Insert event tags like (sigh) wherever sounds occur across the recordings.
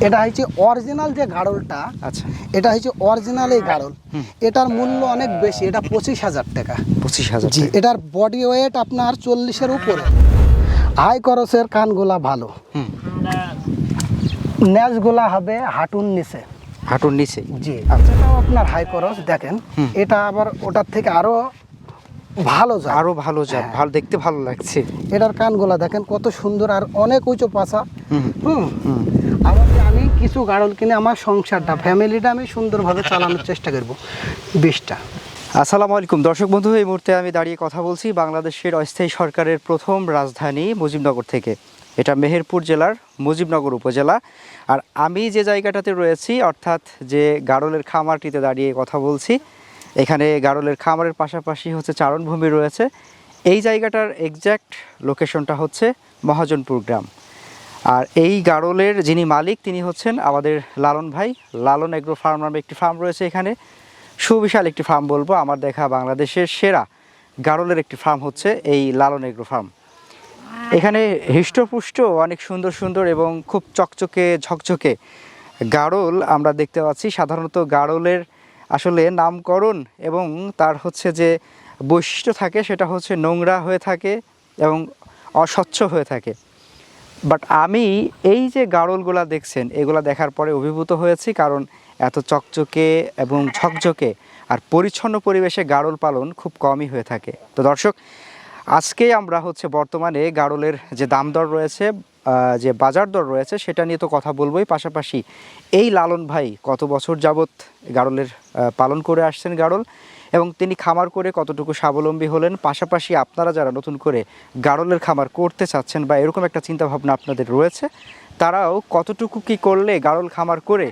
এটা হচ্ছে অরিজিনাল যে গাড়লটা আচ্ছা। এটা হচ্ছে অরিজিনাল এই গাড়ল। এটার মূল্য অনেক বেশি এটা পঁচিশ হাজার টাকা। পঁচিশ হাজার জি এটার বডি ওয়েট আপনার চল্লিশের উপরে। হাই করসের কানগুলা ভালো। হুম। ন্যাচগুলা হবে হাঁটুর নিচে। হাঁটুর নিচে। জি। এটাও আপনার হাই করস দেখেন। এটা আবার ওটার থেকে আরও ভালো যায় আরও ভালো যা ভালো দেখতে ভালো লাগছে। এটার কানগুলা দেখেন কত সুন্দর আর অনেক উঁচু পাশা হুম। আবার কিছু গাড়ল কিনে আমার সংসারটা, ফ্যামিলিটা আমি সুন্দরভাবে চালানোর চেষ্টা করব বিশটা আসসালামু আলাইকুম। দর্শক বন্ধু, এই মুহূর্তে আমি দাঁড়িয়ে কথা বলছি বাংলাদেশের অস্থায়ী সরকারের প্রথম রাজধানী মুজিবনগর থেকে। এটা মেহেরপুর জেলার মুজিবনগর উপজেলা। আর আমি যে জায়গাটাতে রয়েছি, অর্থাৎ যে গাড়লের খামারটিতে দাঁড়িয়ে কথা বলছি, এখানে গাড়লের খামারের পাশাপাশি হচ্ছে চারণভূমি রয়েছে। এই জায়গাটার এক্স্যাক্ট লোকেশনটা হচ্ছে মহাজনপুর গ্রাম। আর এই গাড়লের যিনি মালিক, তিনি হচ্ছেন আমাদের লালন ভাই। লালন এগ্রো ফার্ম নামে একটি ফার্ম রয়েছে এখানে। সুবিশাল একটি ফার্ম বলব, আমার দেখা বাংলাদেশের সেরা গাড়লের একটি ফার্ম হচ্ছে এই লালন এগ্রো ফার্ম। এখানে হৃষ্টপুষ্ট, অনেক সুন্দর সুন্দর এবং খুব চকচকে, ঝকঝকে গাড়ল আমরা দেখতে পাচ্ছি। সাধারণত গাড়লের আসলে নামকরণ এবং তার হচ্ছে যে বৈশিষ্ট্য থাকে, সেটা হচ্ছে নোংরা হয়ে থাকে এবং অস্বচ্ছ হয়ে থাকে। বাট আমি এই যে গাড়লগুলা দেখছেন, এগুলা দেখার পরে অভিভূত হয়েছি কারণ এত চকচকে এবং ঝকঝকে আর পরিচ্ছন্ন পরিবেশে গাড়ল পালন খুব কমই হয়ে থাকে। তো দর্শক, আজকে আমরা হচ্ছে বর্তমানে গাড়লের যে দাম দর রয়েছে যে বাজার দর রয়েছে, সেটা নিয়ে তো কথা বলবোই। পাশাপাশি এই লালন ভাই কত বছর যাবৎ গাড়লের পালন করে আসছেন গাড়ল এবং তিনি খামার করে কতটুকু স্বাবলম্বী হলেন, পাশাপাশি আপনারা যারা নতুন করে গাড়লের খামার করতে চাচ্ছেন বা এরকম একটা চিন্তা ভাবনা আপনাদের রয়েছে, তারাও কতটুকু কি করলে গাড়ল খামার করে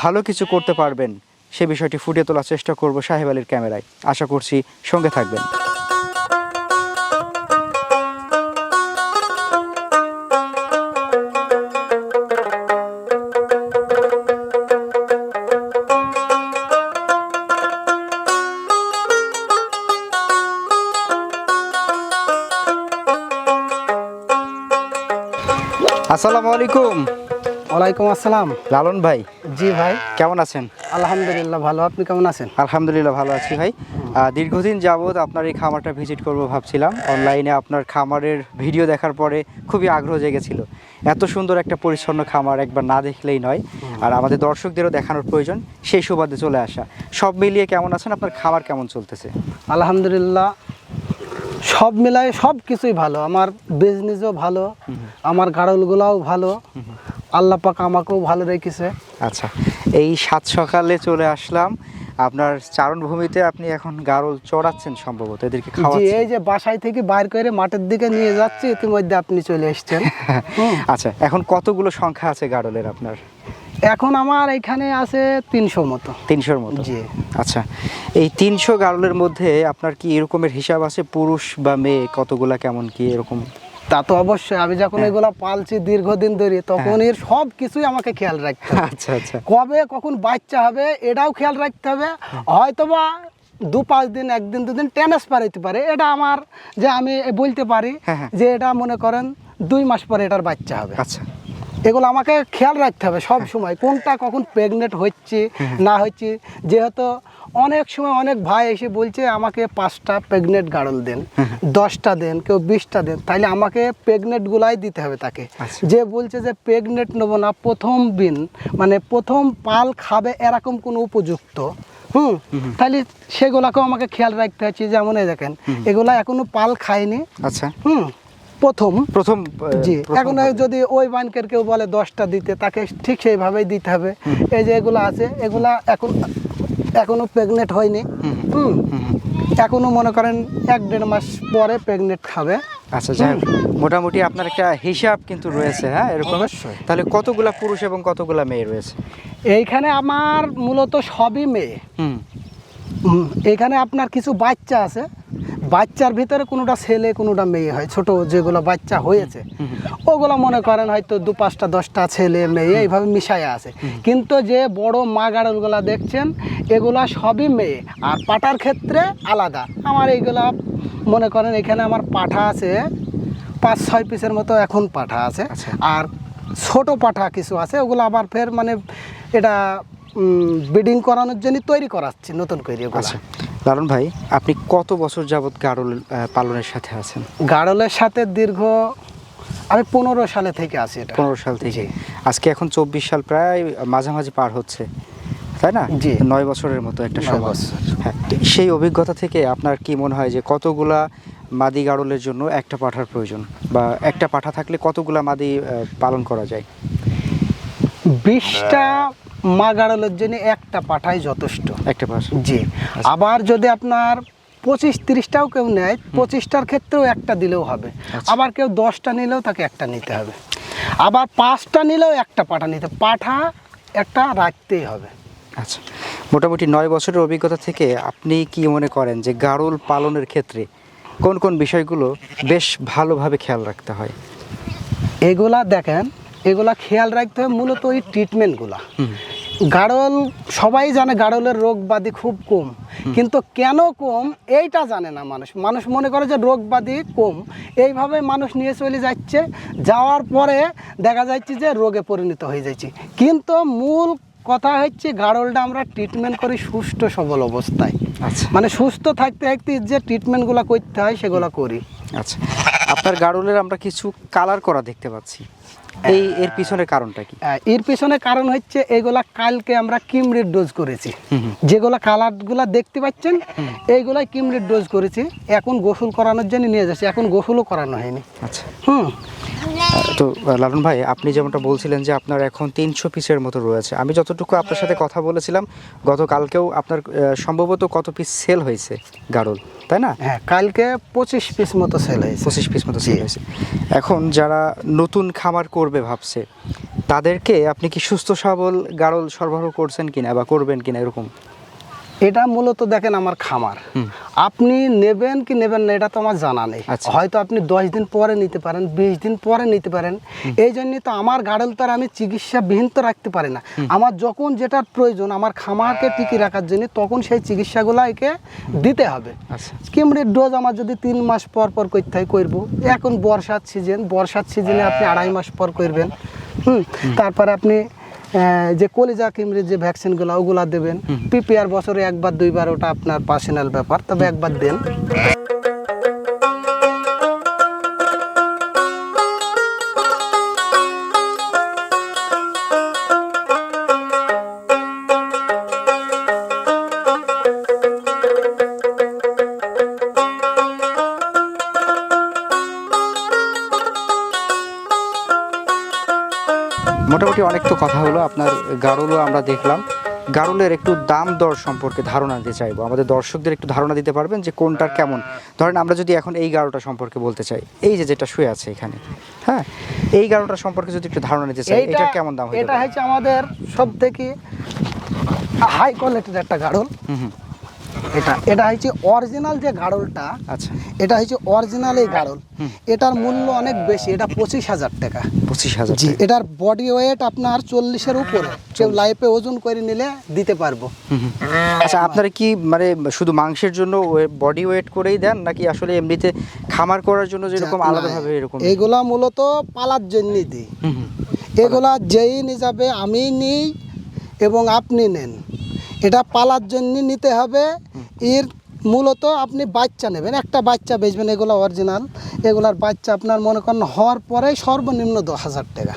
ভালো কিছু করতে পারবেন, সে বিষয়টি ফুটিয়ে তোলার চেষ্টা করব সাহেব আলীর ক্যামেরায়। আশা করছি সঙ্গে থাকবেন। আসসালামু আলাইকুম। ওয়ালাইকুম আসসালাম। লালন ভাই জি ভাই। কেমন আছেন? আলহামদুলিল্লাহ ভালো। আপনি কেমন আছেন? আলহামদুলিল্লাহ ভালো আছি ভাই। দীর্ঘদিন যাবৎ আপনার এই খামারটা ভিজিট করব ভাবছিলাম। অনলাইনে আপনার খামারের ভিডিও দেখার পরে খুবই আগ্রহ জেগেছিল। এত সুন্দর একটা পরিচ্ছন্ন খামার একবার না দেখলেই নয়। আর আমাদের দর্শকদেরও দেখানোর প্রয়োজন সেই সুবাদে চলে আসা। সব মিলিয়ে কেমন আছেন? আপনার খামার কেমন চলতেছে? আলহামদুলিল্লাহ সব মিলায় সব কিছুই ভালো। আমার বিজনেসও ভালো আমার গাড়লগুলাও ভালো আল্লাহ পাক আমাকেও ভালো রেখেছে। আচ্ছা এই সাত সকালে চলে আসলাম। আপনার চারণভূমিতে আপনি এখন গারল চড়াচ্ছেন সম্ভবত এদেরকে খাওয়াচ্ছেন এই যে বাসায় থেকে বাইর করে মাঠের দিকে নিয়ে যাচ্ছি ইতিমধ্যে আপনি চলে এসছেন। (laughs) আচ্ছা এখন কতগুলো সংখ্যা আছে গারলের আপনার? এখন আমার এখানে আছে তিনশোর মতো। তিনশোর মতো? জি। আচ্ছা এই তিনশো গারলের মধ্যে আপনার কি এরকমের হিসাব আছে? পুরুষ বা মেয়ে কতগুলা কেমন কি এরকম? তা তো অবশ্যই আমি যখন হ্যাঁ। এগুলা পালছি দীর্ঘদিন ধরে তখন এর সব কিছুই আমাকে খেয়াল রাখতে হবে। আচ্ছা আচ্ছা। কবে কখন বাচ্চা হবে এটাও খেয়াল রাখতে হবে। হয়তোবা দু পাঁচ দিন একদিন দুদিন ট্রান্সফার হইতে পারে। এটা আমার যে আমি বলতে পারি হ্যাঁ, হ্যাঁ। যে এটা মনে করেন দুই মাস পরে এটার বাচ্চা হবে। আচ্ছা। এগুলো আমাকে খেয়াল রাখতে হবে সব সময় কোনটা কখন প্রেগনেন্ট হচ্ছে না হচ্ছে। যেহেতু অনেক সময় অনেক ভাই এসে বলছে আমাকে পাঁচটা প্রেগনেন্ট গাড়ল দেন দশটা দেন কেউ বিশটা দেন তাহলে আমাকে প্রেগনেন্টগুলাই দিতে হবে তাকে। আচ্ছা। যে বলছে যে প্রেগনেন্ট নেব না প্রথম দিন মানে প্রথম পাল খাবে এরকম কোনো উপযুক্ত হুম? তাহলে সেগুলাকেও আমাকে খেয়াল রাখতে হচ্ছে যেমন দেখেন এগুলা এখনও পাল খায়নি আচ্ছা। হুম? প্রথম প্রথম জি এখন যদি ওই বানকের কেউ বলে দশটা দিতে তাকে ঠিক সেইভাবেই দিতে হবে। এই যে এগুলো আছে এগুলা এখন এখনও প্রেগনেন্ট হয়নি। হুম এখনও মনে করেন এক দেড় মাস পরে প্রেগনেন্ট খাবে। আচ্ছা যাই হোক, মোটামুটি আপনার একটা হিসাব কিন্তু রয়েছে হ্যাঁ এরকম। তাহলে কতগুলা পুরুষ এবং কতগুলা মেয়ে রয়েছে? এইখানে আমার মূলত সবই মেয়ে। হুম। হুম, এখানে আপনার কিছু বাচ্চা আছে। বাচ্চার ভিতরে কোনোটা ছেলে কোনোটা মেয়ে হয়। ছোট যেগুলো বাচ্চা হয়েছে ওগুলো মনে করেন হয়তো দু পাঁচটা দশটা ছেলে মেয়ে এইভাবে মিশায় আছে। কিন্তু যে বড় মা গাড়লগুলা দেখছেন এগুলা সবই মেয়ে। আর পাটার ক্ষেত্রে আলাদা। আমার এইগুলা মনে করেন এখানে আমার পাঠা আছে পাঁচ ছয় পিসের মতো এখন পাঠা আছে। আচ্ছা। আর ছোট পাঠা কিছু আছে ওগুলো আবার ফের মানে এটা ব্রিডিং করানোর জন্য তৈরি করাচ্ছি নতুন করে ওগুলো লালন ভাই আপনি কত বছর যাবত গাড়ল পালনের সাথে আছেন? গাড়লের সাথে দীর্ঘ আমি পনেরো সালে থেকে আছি এটা। পনেরো সাল থেকে। আজকে এখন চব্বিশ সাল প্রায় মাঝামাঝি পার হচ্ছে তাই না? জি। নয় বছরের মতো একটা সময়। হ্যাঁ সেই অভিজ্ঞতা থেকে আপনার কি মনে হয় যে কতগুলা মাদি গাড়লের জন্য একটা পাঠার প্রয়োজন? বা একটা পাঠা থাকলে কতগুলা মাদি পালন করা যায়? বিশটা মা গাড়লের জন্য একটা পাঠাই যথেষ্ট। একটা পাঠা জি। আবার যদি আপনার পঁচিশ তিরিশটাও কেউ নেয় পঁচিশটার ক্ষেত্রেও একটা দিলেও হবে। আবার কেউ দশটা নিলেও তাকে একটা নিতে হবে। আবার পাঁচটা নিলেও একটা পাঠা নিতে পাঠা একটা রাখতেই হবে। আচ্ছা। মোটামুটি নয় বছরের অভিজ্ঞতা থেকে আপনি কি মনে করেন যে গাড়ল পালনের ক্ষেত্রে কোন কোন বিষয়গুলো বেশ ভালোভাবে খেয়াল রাখতে হয়? এগুলা দেখেন এগুলা খেয়াল রাখতে হবে মূলত ওই ট্রিটমেন্টগুলা গাড়ল সবাই জানে গাড়লের রোগ ব্যাধি খুব কম। কিন্তু কেন কম? এইটা জানে না মানুষ। মানুষ মনে করে যে রোগ ব্যাধি কম। এইভাবে মানুষ নিয়ে চলে যাচ্ছে। যাওয়ার পরে দেখা যাচ্ছে যে রোগে পরিণত হয়ে যাচ্ছে। কিন্তু মূল কথা হচ্ছে গাড়লটা আমরা ট্রিটমেন্ট করি সুস্থ সবল অবস্থায়। আচ্ছা। মানে সুস্থ থাকতে থাকতে যে ট্রিটমেন্টগুলো করতে হয় সেগুলো করি। আচ্ছা। আপনার গাড়লের আমরা কিছু কালার করা দেখতে পাচ্ছি। এই এর পিছনের কারণটা কি? এর পিছনে কারণ হচ্ছে এগুলা কালকে আমরা কিমরির ডোজ করেছি। যেগুলা কালারগুলা দেখতে পাচ্ছেন এইগুলাই কিমরির ডোজ করেছি। এখন গোসল করানোর জন্য নিয়ে যাচ্ছি। এখন গোসলও করানো হয়নি। আচ্ছা। হুম। তো লালন ভাই আপনি যেমনটা বলছিলেন যে আপনার এখন তিনশো পিসের মতো রয়েছে আমি যতটুকু আপনার সাথে কথা বলেছিলাম গতকালকেও আপনার সম্ভবত কত পিস সেল হয়েছে গাড়ল তাই না? হ্যাঁ কালকে পঁচিশ পিস মতো সেল হয়েছে। পঁচিশ পিস মতো সেল হয়েছে। এখন যারা নতুন খামার করবে ভাবছে তাদেরকে আপনি কি সুস্থ সবল গাড়ল সরবরাহ করছেন কিনা বা করবেন কিনা এরকম? এটা মূলত দেখেন আমার খামার। আপনি নেবেন কি নেবেন না এটা তো আমার জানা নেই। আচ্ছা। হয়তো আপনি দশ দিন পরে নিতে পারেন বিশ দিন পরে নিতে পারেন। এই জন্যই তো আমার গাড়ল তো আমি চিকিৎসাবিহীন তো রাখতে পারি না। আমার যখন যেটার প্রয়োজন আমার খামারকে টিকি রাখার জন্য তখন সেই চিকিৎসাগুলো একে দিতে হবে। আচ্ছা। কিমরির ডোজ আমার যদি তিন মাস পর পর করতে হয় করব এখন বর্ষার সিজন বর্ষার সিজনে আপনি আড়াই মাস পর করবেন। হুম। তারপরে আপনি যে কলিজা কিমরির যে ভ্যাকসিনগুলো ওগুলা দেবেন। পিপিআর বছরে একবার দুইবার ওটা আপনার পার্সোনাল ব্যাপার। তবে একবার দেন। মোটামুটি অনেক তো কথা হলো আপনার গাড়লও আমরা দেখলাম। গাড়লের একটু দাম দর সম্পর্কে ধারণা দিতে চাইব। আমাদের দর্শকদের একটু ধারণা দিতে পারবেন যে কোনটার কেমন। ধরেন আমরা যদি এখন এই গাড়লটা সম্পর্কে বলতে চাই এই যে যেটা শুয়ে আছে এখানে হ্যাঁ? এই গাড়লটা সম্পর্কে যদি একটু ধারণা নিতে চাই এটা কেমন দাম এটা হচ্ছে আমাদের সব থেকে হাই কোয়ালিটির একটা গাড়ল এটা এটা হচ্ছে অরিজিনাল যে গাড়লটা আচ্ছা। এটা হচ্ছে অরিজিনাল এই গাড়ল এটার মূল্য অনেক বেশি এটা পঁচিশ হাজার টাকা। পঁচিশ হাজার জি এটার বডি ওয়েট আপনার চল্লিশের উপরে। কেউ লাইফে ওজন করে নিলে দিতে পারব। আচ্ছা আপনারা কি মানে শুধু মাংসের জন্য বডি ওয়েট করেই দেন নাকি আসলে এমনিতে খামার করার জন্য যেরকম আলাদাভাবে এরকম? এগুলা মূলত পালার জন্য দিই। এগুলা যেই নিয়ে যাবে আমি নিই এবং আপনি নেন। এটা পালার জন্য নিতে হবে। এর মূলত আপনি বাচ্চা নেবেন একটা বাচ্চা বেচবেন এগুলো অরিজিনাল এগুলার বাচ্চা আপনার মনে করেন হওয়ার পরে সর্বনিম্ন দশ হাজার টাকা।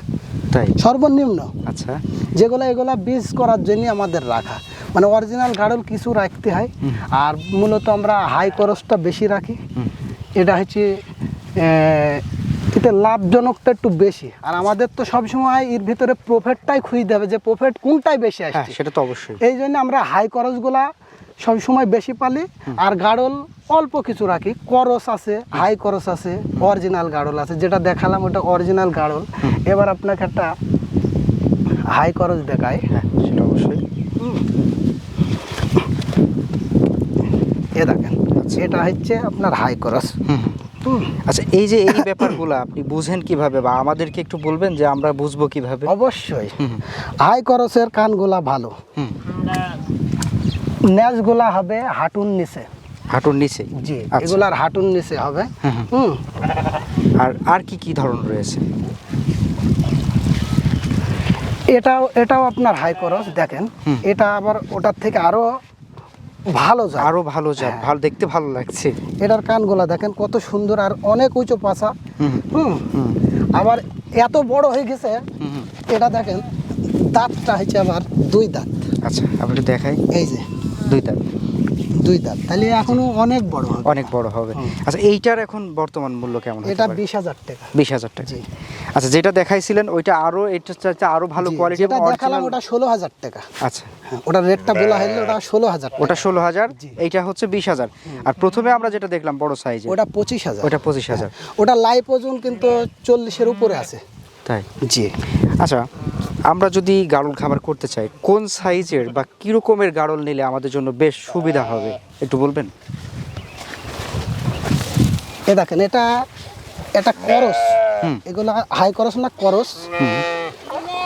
তাই? সর্বনিম্ন। আচ্ছা। যেগুলো এগুলো বীজ করার জন্য আমাদের রাখা। মানে অরিজিনাল গাড়ল কিছু রাখতে হয়। আর মূলত আমরা হাই খরচটা বেশি রাখি। এটা হচ্ছে এতে লাভজনকটা একটু বেশি। আর আমাদের তো সবসময় এর ভিতরে প্রফিটটাই খুঁজতে হবে যে প্রফিট কোনটাই বেশি হ্যাঁ আসছে। সেটা তো অবশ্যই। এই জন্য আমরা হাই খরচগুলা সবসময় বেশি পালি আর গাড়ল অল্প কিছু রাখি। করস আছে হাই করস আছে অরিজিনাল গাড়ল আছে যেটা দেখালাম ওটা অরিজিনাল গাড়ল। এবার আপনাকে একটা হাই খরচ দেখায় হ্যাঁ সেটা অবশ্যই। এ দেখেন এটা হচ্ছে আপনার হাই হুম। আচ্ছা এই যে এই ব্যাপারগুলো আপনি বুঝেন কীভাবে বা আমাদেরকে একটু বলবেন যে আমরা বুঝব কীভাবে? অবশ্যই। হাই খরচের কানগুলা ভালো। হুম ন্যাজগুলা হবে হাঁটুর নিচে। হাঁটুর নিচে? জি আচ্ছা। এগুলার হাঁটুর নিচে হবে। হুম আর আর কি কি ধরন রয়েছে? এটাও এটাও আপনার হাই খরচ দেখেন। এটা আবার ওটার থেকে আরও ভালো যায় আরও ভালো যা ভালো দেখতে ভালো লাগছে। এটার কানগুলা দেখেন কত সুন্দর আর অনেক উঁচু পাশা হুম আবার এত বড় হয়ে গেছে। এটা দেখেন দাঁতটা হয়েছে আবার দুই দাঁত। আচ্ছা আপনি দেখাই। এই যে। দুই দাঁত। দুই দাঁত। তাহলে এখনও অনেক বড় হবে। অনেক বড় হবে। আচ্ছা এইটার এখন বর্তমান মূল্য কেমন এটা বিশ হাজার টাকা। বিশ হাজার টাকা। জি। আচ্ছা যেটা দেখাইছিলেন ওইটা আরও এটা আরও ভালো কোয়ালিটি যেটা দেখালাম ওটা ষোলো হাজার টাকা। আচ্ছা। হ্যাঁ, ওটা রেটটা বলা হইলে ওটা ষোলো হাজার ওটা ষোলো হাজার এইটা হচ্ছে বিশ হাজার। আর প্রথমে আমরা যেটা দেখলাম বড় সাইজে ওটা পঁচিশ হাজার। ওটা পঁচিশ হাজার। ওটা লাইফ ওজন কিন্তু চল্লিশের উপরে আছে। তাই? জি। আচ্ছা আমরা যদি গাড়ল খাবার করতে চাই কোন সাইজের বা কিরকমের গাড়ল নিলে আমাদের জন্য বেশ সুবিধা হবে? একটু বলবেন? এ দেখেন এটা এটা করস। এগুলা হাই করস না করস?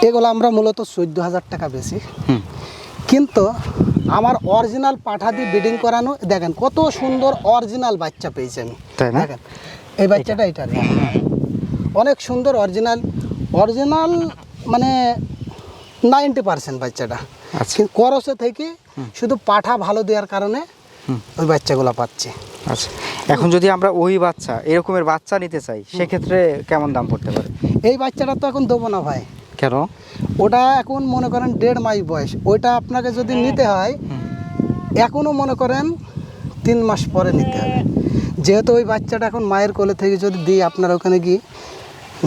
এগুলো আমরা মূলত চোদ্দ হাজার টাকা বেশি কিন্তু আমার অরিজিনাল পাঠা দিয়ে ব্রিডিং করানো দেখেন কত সুন্দর অরিজিনাল বাচ্চা পেয়েছি আমি। দেখেন এই বাচ্চাটা এটা অনেক সুন্দর অরিজিনাল অরিজিনাল মানে নাইনটি পার্সেন্ট বাচ্চাটা। আচ্ছা। কিন্তু করসে থেকে শুধু পাঠা ভালো দেওয়ার কারণে ওই বাচ্চাগুলো পাচ্ছি। আচ্ছা। এখন যদি আমরা ওই বাচ্চা এরকমের বাচ্চা নিতে চাই সেক্ষেত্রে কেমন দাম পড়তে পারে? এই বাচ্চাটা তো এখন দেবো না ভাই। কেন? ওটা এখন মনে করেন দেড় মাস বয়স। ওইটা আপনাকে যদি নিতে হয় এখনও মনে করেন তিন মাস পরে নিতে হবে। যেহেতু ওই বাচ্চাটা এখন মায়ের কোলে থেকে যদি দিই আপনার ওখানে গিয়ে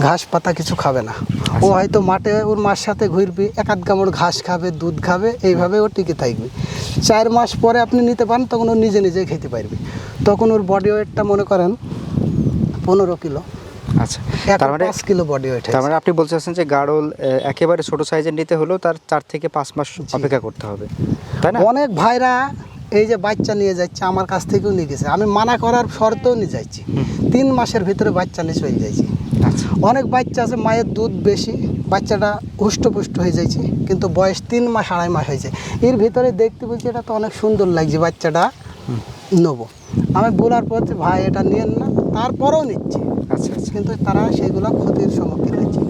ঘাস পাতা কিছু খাবে না। ও হয়তো মাঠে ওর মার সাথে ঘুরবি এক আধ কামড় ঘাস খাবে দুধ খাবে এইভাবে ও টিকে থাকবে। চার মাস পরে আপনি নিতে পারেন তখন ও নিজে নিজে খেতে পারবে। তখন ওর বডি ওয়েটটা মনে করেন পনেরো কিলো। আচ্ছা তার মানে পাঁচ কিলো বডি ওয়েট তার মানে আপনি বলতে চাচ্ছেন যে গাড়ল একেবারে ছোট সাইজের নিতে হলেও তার চার থেকে পাঁচ মাস অপেক্ষা করতে হবে। তাই না? অনেক ভাইরা এই যে বাচ্চা নিয়ে যাচ্ছে আমার কাছ থেকেও নিয়ে গেছে। আমি মানা করার শর্তেও নিয়ে যাচ্ছি। তিন মাসের ভিতরে বাচ্চা নিয়ে চলে যাইছি আচ্ছা অনেক বাচ্চা আছে মায়ের দুধ বেশি বাচ্চাটা হুষ্টপুষ্ট হয়ে যাচ্ছে কিন্তু বয়স তিন মাস আড়াই মাস হয়েছে। এর ভিতরে দেখতে বলছি এটা তো অনেক সুন্দর লাগছে বাচ্চাটা নেব। আমি বলার পর যে, ভাই এটা নিয়েন না। তারপরেও নিচ্ছে। আচ্ছা আচ্ছা। কিন্তু তারা সেগুলো ক্ষতির সম্মুখীন হচ্ছে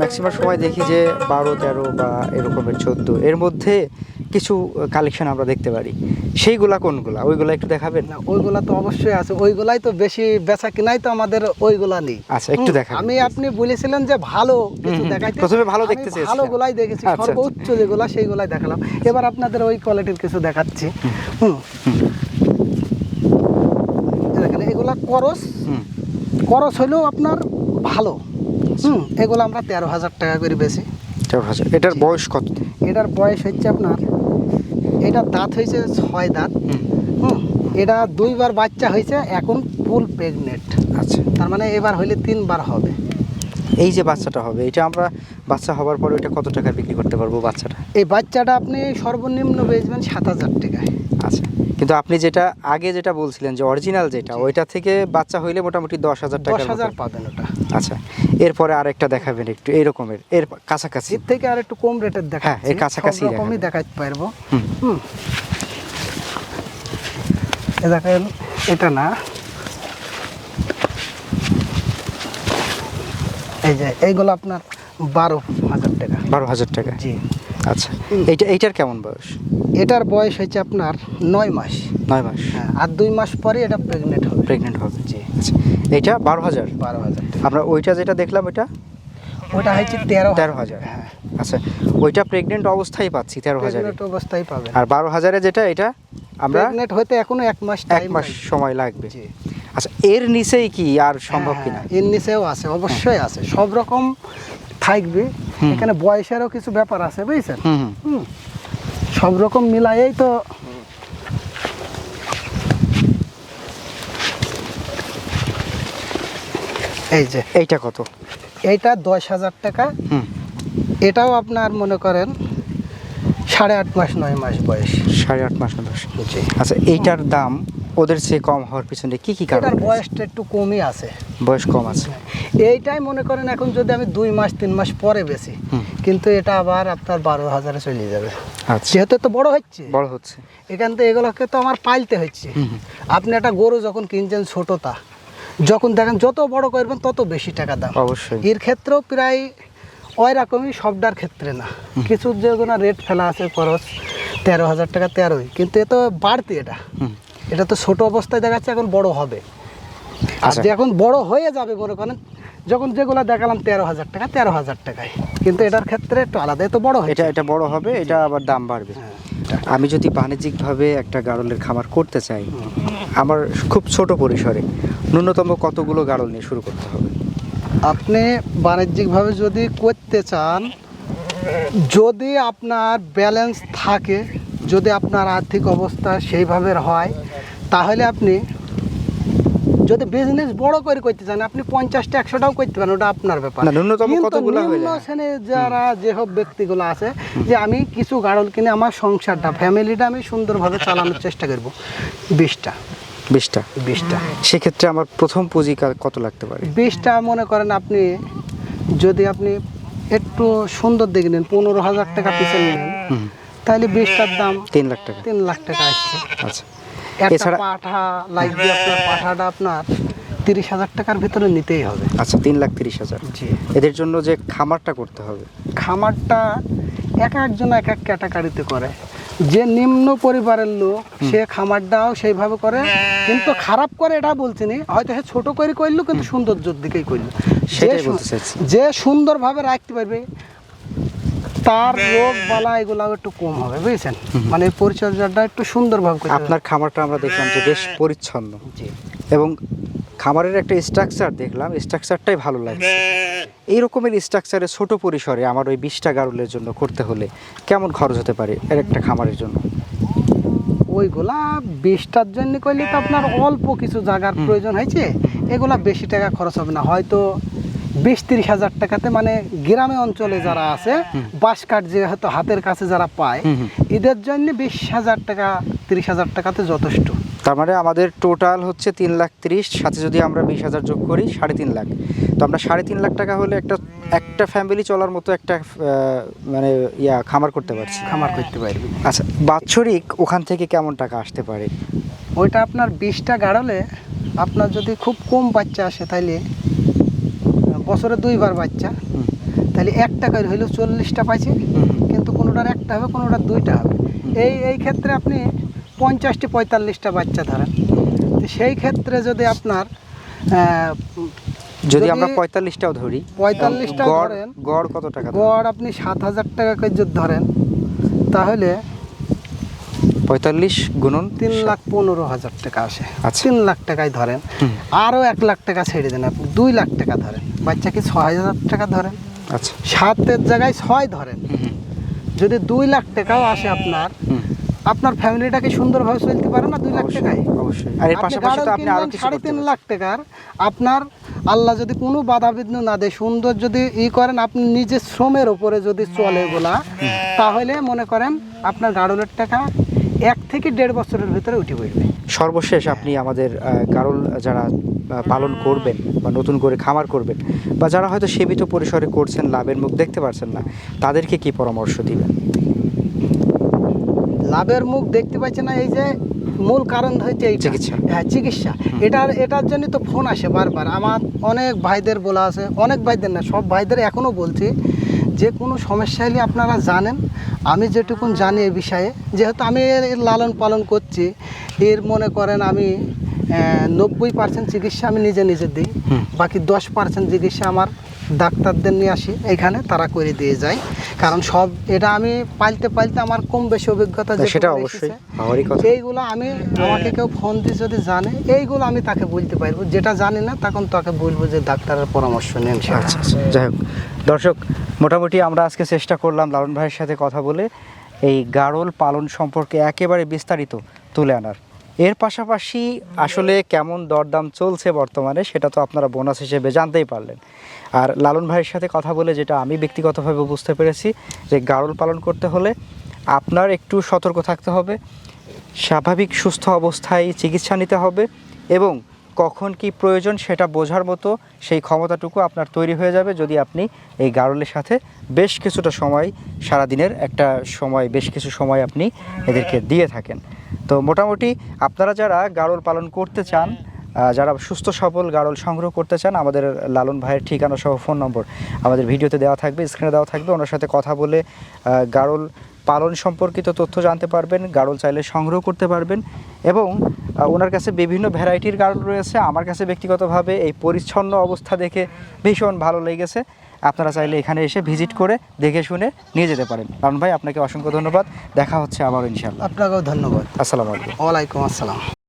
ম্যাক্সিমাম সময় দেখি যে বারো তেরো বা এরকমের চোদ্দ। এর মধ্যে কিছু কালেকশন আমরা দেখতে পারি। সেইগুলা কোনগুলা? ওইগুলা একটু দেখাবেন? না ওইগুলা তো অবশ্যই আছে। ওইগুলাই তো বেশি বেচা কিনাই তো আমাদের ওইগুলা নেই। আচ্ছা, একটু দেখা আমি আপনি বলেছিলেন যে ভালো কিছু দেখাইতে। প্রথমে ভালো দেখতে চেয়েছিলাম। ভালো গুলাই দেখেছি আচ্ছা, আচ্ছা। সর্বোচ্চ যেগুলা সেইগুলাই দেখালাম। এবার আপনাদের ওই কোয়ালিটির কিছু দেখাচ্ছি। হুম। দেখেন এগুলা করস। করস হলেও আপনার ভালো। হুম এগুলো আমরা তেরো হাজার টাকা করে বেশি। তেরো হাজার। এটার বয়স কত? এটার বয়স হচ্ছে আপনার এটার দাঁত হয়েছে ছয় দাঁত। হুম। এটা দুইবার বাচ্চা হয়েছে এখন ফুল প্রেগনেন্ট আচ্ছা। তার মানে এবার হইলে তিনবার হবে। এই যে বাচ্চাটা হবে এটা আমরা বাচ্চা হওয়ার পরে ওইটা কত টাকা বিক্রি করতে পারব বাচ্চাটা? এই বাচ্চাটা আপনি সর্বনিম্ন বেচবেন সাত হাজার টাকায়। আচ্ছা। কিন্তু আপনি যেটা আগে যেটা বলছিলেন যে অরিজিনাল যেটা ওইটা থেকে বাচ্চা হইলে মোটামুটি দশ হাজার দশ টাকা হাজার পাবেন ওটা। আচ্ছা এরপরে আরেকটা দেখাবেন একটু এরকমের এর কাছাকাছি। এর থেকে আর একটু কম রেটের দেখা হ্যাঁ, এর কাছাকাছি রকমই দেখাবেন। দেখাতে পারব। হুম। হুম। এ দেখেন এটা না। এই যে এইগুলো আপনার বারো হাজার টাকা। বারো হাজার টাকা। জি। আচ্ছা এইটা এইটার কেমন বয়স? এটার বয়স হচ্ছে আপনার নয় মাস। নয় মাস। হ্যাঁ আর দুই মাস পরে এটা প্রেগনেন্ট হবে। প্রেগনেন্ট হবে। জি। আচ্ছা এইটা বারো হাজার? বারো হাজার আমরা ওইটা যেটা দেখলাম ওইটা? ওটা হচ্ছে তেরো তেরো হাজার হ্যাঁ। আচ্ছা ওইটা প্রেগনেন্ট অবস্থায় পাচ্ছি তেরো হাজার। অবস্থায় পাবে। আর বারো হাজারে যেটা এটা আমরা প্রেগনেন্ট হতে এখনও এক মাস এক মাস সময় লাগবে। জি। আচ্ছা এর নিচেই কি আর সম্ভব কিনা? হ্যাঁ, এর নিচেও আছে অবশ্যই আছে। সব রকম থাকবে। এখানে বয়সেরও কিছু ব্যাপার আছে বুঝছেন? হুম হুম। হুম। সব রকম মিলাইয়েই তো এই যে এইটা কত? এইটা দশ হাজার টাকা। হুম। এটাও আপনার মনে করেন সাড়ে আট মাস নয় মাস বয়স। সাড়ে আট মাস না দশ জি। আচ্ছা এইটার দাম ওদের চেয়ে কম হওয়ার পিছনে কি কি কারণ বয়সটা একটু কমই আছে। বয়স কম আছে। এইটাই মনে করেন এখন যদি আমি দুই মাস তিন মাস পরে বেশি কিন্তু এটা আবার আপনার বারো হাজারে চলে যাবে। আচ্ছা। যেহেতু তো বড় হচ্ছে বড় হচ্ছে। এখান থেকে এগুলোকে তো আমার পালতে হচ্ছে। আপনি একটা গরু যখন কিনছেন ছোটটা যখন দেখেন যত বড় করবেন তত বেশি টাকা দাম। অবশ্যই। এর ক্ষেত্রেও প্রায় ওই রকমই সবটার ক্ষেত্রে না। কিছু যেগুলো রেট ফেলা আছে খরচ তেরো হাজার টাকা তেরোই কিন্তু এ তো বাড়তি এটা। এটা তো ছোট অবস্থায় দেখাচ্ছে এখন বড় হবে। আর আচ্ছা। যে এখন বড় হয়ে যাবে মনে করেন যখন যেগুলো দেখালাম তেরো হাজার টাকা তেরো হাজার টাকায়। কিন্তু এটার ক্ষেত্রে একটু আলাদা তো বড় এটা এটা বড় হবে এটা আবার দাম বাড়বে। হ্যাঁ, আমি যদি বাণিজ্যিকভাবে একটা গাড়লের খামার করতে চাই আমার খুব ছোট পরিসরে ন্যূনতম কতগুলো গাড়ল নিয়ে শুরু করতে হবে? আপনি বাণিজ্যিকভাবে যদি করতে চান যদি আপনার ব্যালেন্স থাকে যদি আপনার আর্থিক অবস্থা সেইভাবে হয় তাহলে আপনি যদি বিজনেস বড় করে করতে চান আপনি পঞ্চাশটা একশোটাও করতে পারেন ওটা আপনার ব্যাপার। নিম্ন যায়? যারা যেসব ব্যক্তিগুলো আছে যে আমি কিছু গাড়ল কিনে আমার সংসারটা ফ্যামিলিটা আমি সুন্দরভাবে চালানোর চেষ্টা করব। বিশটা। বিশটা? বিশটা। সেক্ষেত্রে আমার প্রথম পুঁজি কত লাগতে পারে? বিশটা মনে করেন আপনি যদি আপনি একটু সুন্দর দেখে নেন পনেরো হাজার টাকা পিছনে নেন তাহলে বিশটার দাম তিন লাখ টাকা। তিন লাখ টাকা আসছে। আচ্ছা। এছাড়া পাঠা লাগবে আপনার পাঠাটা আপনার তিরিশ হাজার টাকার ভিতরে নিতেই হবে। আচ্ছা তিন লাখ তিরিশ হাজার। জি। এদের জন্য যে খামারটা করতে হবে। খামারটা এক একজন এক এক ক্যাটাগরিতে করে। যে নিম্ন পরিবারের লোক সে খামারটাও সেইভাবে করে। কিন্তু খারাপ করে এটা বলছি না। হয়তো সে ছোট করে করল কিন্তু সৌন্দর্যের দিকেই করল যে সুন্দরভাবে রাখতে পারবে তার রোগ বালা এগুলাও একটু কম হবে বুঝেছেন? মানে পরিচর্যাটা একটু সুন্দরভাবে করতে আপনার খামারটা আমরা দেখলাম যে বেশ পরিচ্ছন্ন। এবং খামারের একটা স্ট্রাকচার দেখলাম স্ট্রাকচারটাই ভালো লাগছে। এই রকমের স্ট্রাকচারে ছোট পরিসরে আমার ওই বিশটা গারুলের জন্য করতে হলে কেমন খরচ হতে পারে এর একটা খামারের জন্য? ওইগুলা বিশটার জন্য করলে তো আপনার অল্প কিছু জায়গার প্রয়োজন হয়েছে। এগুলা বেশি টাকা খরচ হবে না। হয়তো বিশ তিরিশ হাজার টাকাতে মানে গ্রামে অঞ্চলে যারা আছে বাঁশ কাঠ যে হয়তো হাতের কাছে যারা পায়। এদের জন্য বিশ হাজার টাকা তিরিশ হাজার টাকাতে যথেষ্ট। তার মানে আমাদের টোটাল হচ্ছে তিন লাখ তিরিশ সাথে যদি আমরা বিশ হাজার যোগ করি সাড়ে তিন লাখ। তো আমরা সাড়ে তিন লাখ টাকা হলে একটা একটা ফ্যামিলি চলার মতো একটা মানে ইয়া খামার করতে পারছি। খামার করতে পারবে। আচ্ছা বাৎসরিক ওখান থেকে কেমন টাকা আসতে পারে? ওইটা আপনার বিশটা গাড়লে আপনার যদি খুব কম বাচ্চা আসে তাহলে বছরে দুইবার বাচ্চা। তাহলে একটা করে হইলেও চল্লিশটা পাইছে কিন্তু কোনোটার একটা হবে কোনোটার দুইটা হবে। এই এই ক্ষেত্রে আপনি পঞ্চাশটি পঁয়তাল্লিশটা বাচ্চা ধরেন। তো সেই ক্ষেত্রে যদি আপনার যদি আমরা পঁয়তাল্লিশটাও ধরি পঁয়তাল্লিশটা গড় ধরেন গড় কত টাকা গড় আপনি সাত হাজার টাকা করে যদি ধরেন তাহলে পঁয়তাল্লিশ গুণন তিন লাখ পনেরো হাজার টাকা আসে। আচ্ছা। তিন লাখ টাকায় ধরেন। আরও এক লাখ টাকা ছেড়ে দেন আপনি দুই লাখ টাকা ধরেন। বাচ্চাকে ছয় হাজার টাকা ধরেন। আচ্ছা। সাতের জায়গায় ছয় ধরেন। যদি দুই লাখ টাকাও আসে আপনার। আপনার ফ্যামিলিটাকে সুন্দরভাবে চলতে পারে না দুই লাখ টাকায়? অবশ্যই। আর এর আপনি পাশাপাশি তো আপনি আরও সাড়ে তিন লাখ টাকার আপনার আল্লাহ যদি কোনো বাধা বিঘ্ন না দেয় সুন্দর যদি ই করেন আপনি নিজের শ্রমের ওপরে যদি চলে এগুলা তাহলে মনে করেন আপনার গাড়লের টাকা এক থেকে দেড় বছরের ভিতরে উঠে পড়বে। সর্বশেষ আপনি আমাদের গারল যারা পালন করবেন বা নতুন করে খামার করবেন বা যারা হয়তো সীমিত পরিসরে করছেন লাভের মুখ দেখতে পারছেন না তাদেরকে কি পরামর্শ দিবেন? লাভের মুখ দেখতে পাচ্ছে না এই যে মূল কারণ হচ্ছে এই চিকিৎসা। হ্যাঁ চিকিৎসা। এটার এটার জন্য তো ফোন আসে বারবার। আমার অনেক ভাইদের বলা আছে অনেক ভাইদের না সব ভাইদের এখনও বলছি যে কোনো সমস্যা হলে আপনারা জানেন। আমি যেটুকু জানি এ বিষয়ে যেহেতু আমি এর এর লালন পালন করছি এর মনে করেন আমি নব্বই পার্সেন্ট চিকিৎসা আমি নিজে নিজে দিই বাকি দশ পার্সেন্ট চিকিৎসা আমার ডাক্তারদের নিয়ে আসি এখানে তারা করে দিয়ে যায়। কারণ সব এটা আমি পালতে পালতে আমার কম বেশি অভিজ্ঞতা সেটা অবশ্যই কথা। এইগুলো আমি আমাকে কেউ ফোন দিয়ে যদি জানে এইগুলো আমি তাকে বলতে পারব। যেটা জানি না তখন তাকে বলব যে ডাক্তারের পরামর্শ নেন। আচ্ছা আচ্ছা যাই হোক। দর্শক মোটামুটি আমরা আজকে চেষ্টা করলাম লালন ভাইয়ের সাথে কথা বলে এই গাড়ল পালন সম্পর্কে একেবারে বিস্তারিত তুলে আনার। এর পাশাপাশি আসলে কেমন দরদাম চলছে বর্তমানে সেটা তো আপনারা বোনাস হিসেবে জানতেই পারলেন। আর লালন ভাইয়ের সাথে কথা বলে যেটা আমি ব্যক্তিগতভাবে বুঝতে পেরেছি, যে গাড়ল পালন করতে হলে আপনার একটু সতর্ক থাকতে হবে, স্বাভাবিক সুস্থ অবস্থায় চিকিৎসা নিতে হবে এবং কখন কি প্রয়োজন সেটা বোঝার মতো সেই ক্ষমতাটুকু আপনার তৈরি হয়ে যাবে যদি আপনি এই গারলের সাথে বেশ কিছুটা সময়, সারাদিনের একটা সময়, বেশ কিছু সময় আপনি এদেরকে দিয়ে থাকেন। তো মোটামুটি আপনারা যারা গারল পালন করতে চান যারা সুস্থ সবল গারল সংগ্রহ করতে চান আমাদের লালন ভাইয়ের ঠিকানা সহ ফোন নম্বর আমাদের ভিডিওতে দেওয়া থাকবে স্ক্রিনে দেওয়া থাকবে। ওনার সাথে কথা বলে গারল পালন সম্পর্কিত তথ্য জানতে পারবেন গারল চাইলে সংগ্রহ করতে পারবেন এবং ওনার কাছে বিভিন্ন ভ্যারাইটির গারল রয়েছে। আমার কাছে ব্যক্তিগতভাবে এই পরিচ্ছন্ন অবস্থা দেখে ভীষণ ভালো লেগেছে। আপনারা চাইলে এখানে এসে ভিজিট করে দেখে শুনে নিয়ে যেতে পারেন। কারণ ভাই আপনাকে অসংখ্য ধন্যবাদ। দেখা হচ্ছে আবার ইনশাল্লাহ আপনাকেও ধন্যবাদ। আসসালামু আলাইকুম। ওয়ালাইকুম আসসালাম।